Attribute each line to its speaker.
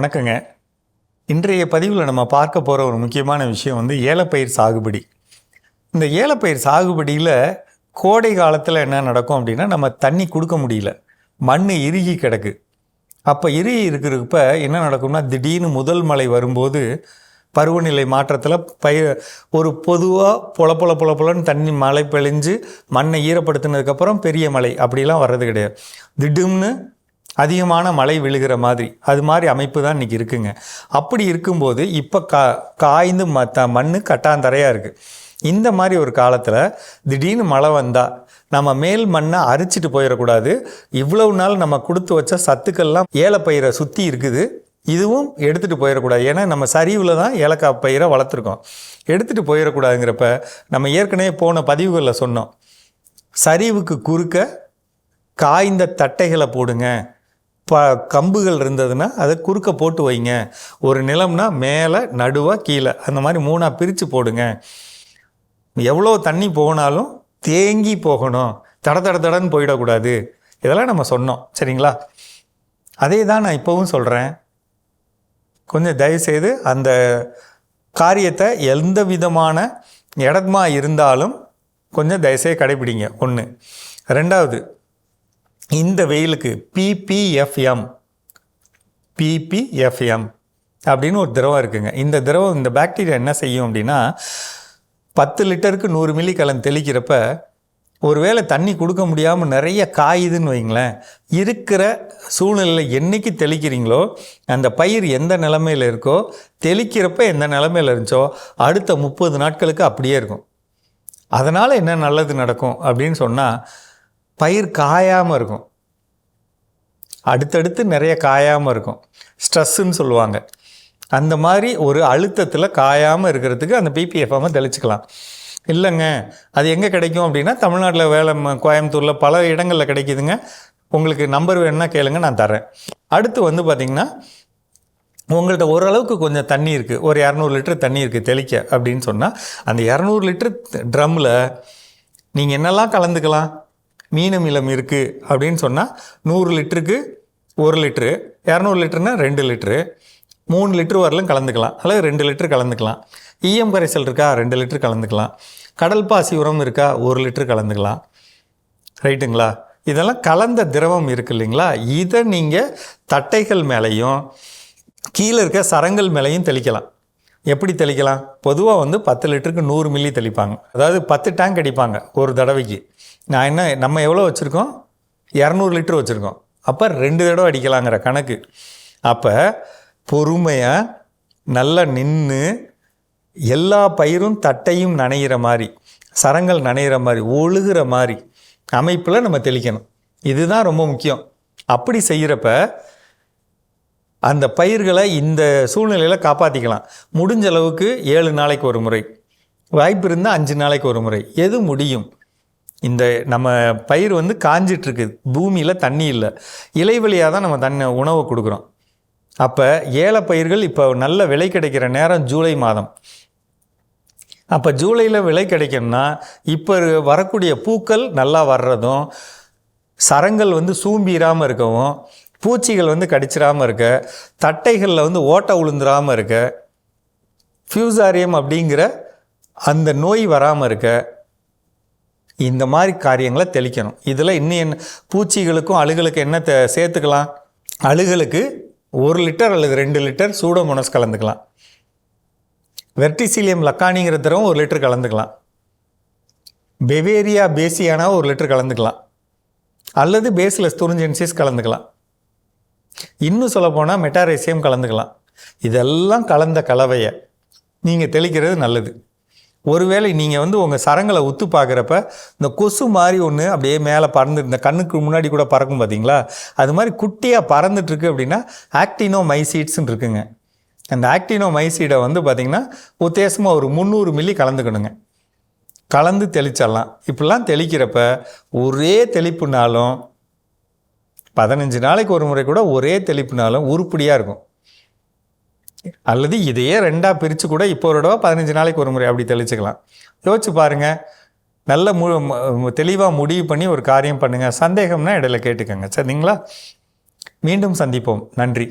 Speaker 1: வணக்கங்க. இன்றைய பதிவில் நம்ம பார்க்க போகிற ஒரு முக்கியமான விஷயம் வந்து ஏலப்பயிர் சாகுபடி. இந்த ஏலப்பயிர் சாகுபடியில் கோடை காலத்தில் என்ன நடக்கும் அப்படின்னா நம்ம தண்ணி கொடுக்க முடியல. மண் இறுகி கிடக்கு. அப்போ இறுகி இருக்கிறப்ப என்ன நடக்கும்னா திடீர்னு முதல் மழை வரும்போது பருவநிலை மாற்றத்தில் பயிர் ஒரு பொதுவாக பொல பொல பொல பொலன்னு தண்ணி மழை பெழிஞ்சு மண்ணை ஈரப்படுத்தினதுக்கப்புறம் பெரிய மழை அப்படிலாம் வர்றது கிடையாது. திடும்னு அதிகமான மழை விழுகிற மாதிரி அது மாதிரி அமைப்பு தான் இன்றைக்கி இருக்குங்க. அப்படி இருக்கும்போது இப்போ கா காய்ந்து ம த மண் கட்டாந்தரையாக இருக்குது இந்த மாதிரி ஒரு காலத்தில் திடீர்னு மழை வந்தால் நம்ம மேல் மண்ணை அரிச்சிட்டு போயிடக்கூடாது. இவ்வளவு நாள் நம்ம கொடுத்து வச்ச சத்துக்கள்லாம் ஏலப்பயிரை சுற்றி இருக்குது. இதுவும் எடுத்துகிட்டு போயிடக்கூடாது. ஏன்னா நம்ம சரிவில் தான் ஏலக்காய் பயிரை வளர்த்துருக்கோம். எடுத்துகிட்டு போயிடக்கூடாதுங்கிறப்ப நம்ம ஏற்கனவே போன பதிவுகளில் சொன்னோம். சரிவுக்கு குறுக்க காய்ந்த தட்டைகளை போடுங்க. ப கம்புகள் இருந்ததுன்னா அதை குறுக்க போட்டு வைங்க. ஒரு நிலம்னா மேலே நடுவாக கீழே. அந்த மாதிரி மூணாக பிரித்து போடுங்க. எவ்வளோ தண்ணி போனாலும் தேங்கி போகணும். தட தட தடன்னு போயிடக்கூடாது. இதெல்லாம் நம்ம சொன்னோம். சரிங்களா? அதே தான் நான் இப்போவும் சொல்கிறேன் கொஞ்சம் தயவுசெய்து அந்த காரியத்தை எந்த விதமான இடமா இருந்தாலும் கொஞ்சம் தயவுசெய்து கடைபிடிங்க. ஒன்று ரெண்டாவது இந்த வெயிலுக்கு பிபிஎஃப்எம் பிபிஎஃப்எம் அப்படின்னு ஒரு திரவம் இருக்குங்க. இந்த திரவம் இந்த பாக்டீரியா என்ன செய்யும் அப்படின்னா பத்து லிட்டருக்கு நூறு மில்லி கலந்து தெளிக்கிறப்ப ஒருவேளை தண்ணி கொடுக்க முடியாமல் நிறைய காயுதுன்னு வைங்களேன் இருக்கிற சூழ்நிலையில் என்னைக்கு தெளிக்கிறீங்களோ அந்த பயிர் எந்த நிலமையில் இருக்கோ தெளிக்கிறப்ப எந்த நிலமையில் இருந்துச்சோ அடுத்த முப்பது நாட்களுக்கு அப்படியே இருக்கும். அதனால் என்ன நல்லது நடக்கும் அப்படின்னு சொன்னால் பயிர் காயாமல் இருக்கும். அடுத்தடுத்து நிறைய காயாமல் இருக்கும். ஸ்ட்ரெஸ்ஸுன்னு சொல்லுவாங்க. அந்த மாதிரி ஒரு அழுத்தத்தில் காயாமல் இருக்கிறதுக்கு அந்த பிபிஎஃப்எம்மை தெளிச்சுக்கலாம். இல்லைங்க அது எங்கே கிடைக்கும் அப்படின்னா தமிழ்நாட்டில் வேலை கோயம்புத்தூரில் பல இடங்களில் கிடைக்குதுங்க. உங்களுக்கு நம்பர் வேணும்னா கேளுங்க நான் தரேன் அடுத்து வந்து பார்த்திங்கன்னா உங்கள்கிட்ட ஓரளவுக்கு கொஞ்சம் தண்ணி இருக்குது ஒரு இரநூறு லிட்டர் தண்ணி இருக்குது தெளிக்க அப்படின்னு சொன்னால் அந்த இரநூறு லிட்டர் ட்ரம்மில் நீங்கள் என்னெல்லாம் கலந்துக்கலாம்? மீனமிலம் இருக்குது அப்படின்னு சொன்னால் நூறு லிட்டருக்கு ஒரு லிட்ரு இரநூறு லிட்டருனா ரெண்டு லிட்ரு மூணு லிட்ரு வரலும் கலந்துக்கலாம். அல்லது ரெண்டு லிட்ரு கலந்துக்கலாம். ஈயம் கரைசல் இருக்கா? ரெண்டு லிட்ரு கலந்துக்கலாம். கடல் பாசி உரம் இருக்கா? ஒரு லிட்ரு கலந்துக்கலாம். ரைட்டுங்களா? இதெல்லாம் கலந்த திரவம் இருக்கு இல்லைங்களா? இதை நீங்கள் தட்டைகள் மேலேயும் கீழே இருக்க சரங்கள் மேலேயும் தெளிக்கலாம். எப்படி தெளிக்கலாம்? பொதுவாக வந்து பத்து லிட்டருக்கு நூறு மில்லி தெளிப்பாங்க. அதாவது பத்து டேங்க் அடிப்பாங்க ஒரு தடவைக்கு. நான் என்ன நம்ம எவ்வளோ வச்சுருக்கோம்? இரநூறு லிட்டர் வச்சுருக்கோம். அப்போ ரெண்டு தடவை அடிக்கலாங்கிற கணக்கு. அப்போ பொறுமையாக நல்லா நின்று எல்லா பயிரும் தட்டையும் நனைகிற மாதிரி சரங்கள் நனைகிற மாதிரி ஒழுகிற மாதிரி அமைப்பில் நம்ம தெளிக்கணும். இதுதான் ரொம்ப முக்கியம். அப்படி செய்கிறப்ப அந்த பயிர்களை இந்த சூழ்நிலையில் காப்பாற்றிக்கலாம் முடிஞ்ச அளவுக்கு ஏழு நாளைக்கு ஒரு முறை. வாய்ப்பு இருந்தால் அஞ்சு நாளைக்கு ஒரு முறை. எது முடியும்? இந்த நம்ம பயிர் வந்து காஞ்சிட்ருக்கு. பூமியில் தண்ணி இல்லை. இலைவழியாக தான் நம்ம தண்ணி உணவு கொடுக்குறோம். அப்போ ஏல பயிர்கள் இப்போ நல்ல விலை கிடைக்கிற நேரம் ஜூலை மாதம். அப்போ ஜூலையில் விலை கிடைக்கும்னா இப்போ வரக்கூடிய பூக்கள் நல்லா வர்றதும் சரங்கள் வந்து சூம்பிராமல் இருக்கவும் பூச்சிகள் வந்து கடிச்சிடாமல் இருக்க தட்டைகளில் வந்து ஓட்டை உளுந்துராமல் இருக்க ஃபியூசாரியம் அப்படிங்கிற அந்த நோய் வராமல் இருக்க இந்த மாதிரி காரியங்களை தெளிக்கணும். இதில் இன்னும் என்ன பூச்சிகளுக்கும் அழுகலுக்கு என்ன தே- சேர்த்துக்கலாம். அழுகலுக்கு ஒரு லிட்டர் அல்லது ரெண்டு லிட்டர் சூடோமோனஸ் கலந்துக்கலாம். வெர்டிசிலியம் லக்கானிங்கிற திரவம் ஒரு லிட்டர் கலந்துக்கலாம். பெவேரியா பேசியானா ஒரு லிட்டர் கலந்துக்கலாம். அல்லது பேஸ்லெஸ் துரிஞ்சென்சிஸ் கலந்துக்கலாம். இன்னும் சொல்லப்போனால் மெட்டாரைசியம் கலந்துக்கலாம். இதெல்லாம் கலந்த கலவையை நீங்கள் தெளிக்கிறது நல்லது. ஒருவேளை நீங்கள் வந்து உங்கள் சரங்களை உத்து பார்க்குறப்ப இந்த கொசு மாதிரி ஒன்று அப்படியே மேலே பறந்து இந்த கண்ணுக்கு முன்னாடி கூட பறக்கும் பார்த்தீங்களா அது மாதிரி குட்டியாக பறந்துட்டுருக்கு அப்படின்னா ஆக்டினோ மைசீட்ஸுன்னு இருக்குங்க. அந்த ஆக்டினோ மைசீடை வந்து பார்த்திங்கன்னா உத்தேசமாக ஒரு முந்நூறு மில்லி கலந்துக்கணுங்க. கலந்து தெளிச்சிடலாம். இப்படிலாம் தெளிக்கிறப்ப ஒரே தெளிப்புனாலும் பதினஞ்சு நாளைக்கு ஒரு முறை கூட ஒரே தெளிப்புனாலும் உருப்படியாக இருக்கும். அல்லது இதையே ரெண்டாக பிரித்து கூட இப்போ ஒரு தடவை பதினஞ்சு நாளைக்கு ஒரு முறை அப்படி தெளிச்சுக்கலாம். யோசிச்சு பாருங்கள் நல்ல மு தெளிவாக முடிவு பண்ணி ஒரு காரியம் பண்ணுங்கள் சந்தேகம்னா இடையில கேட்டுக்கோங்க. சரிங்களா? மீண்டும் சந்திப்போம். நன்றி.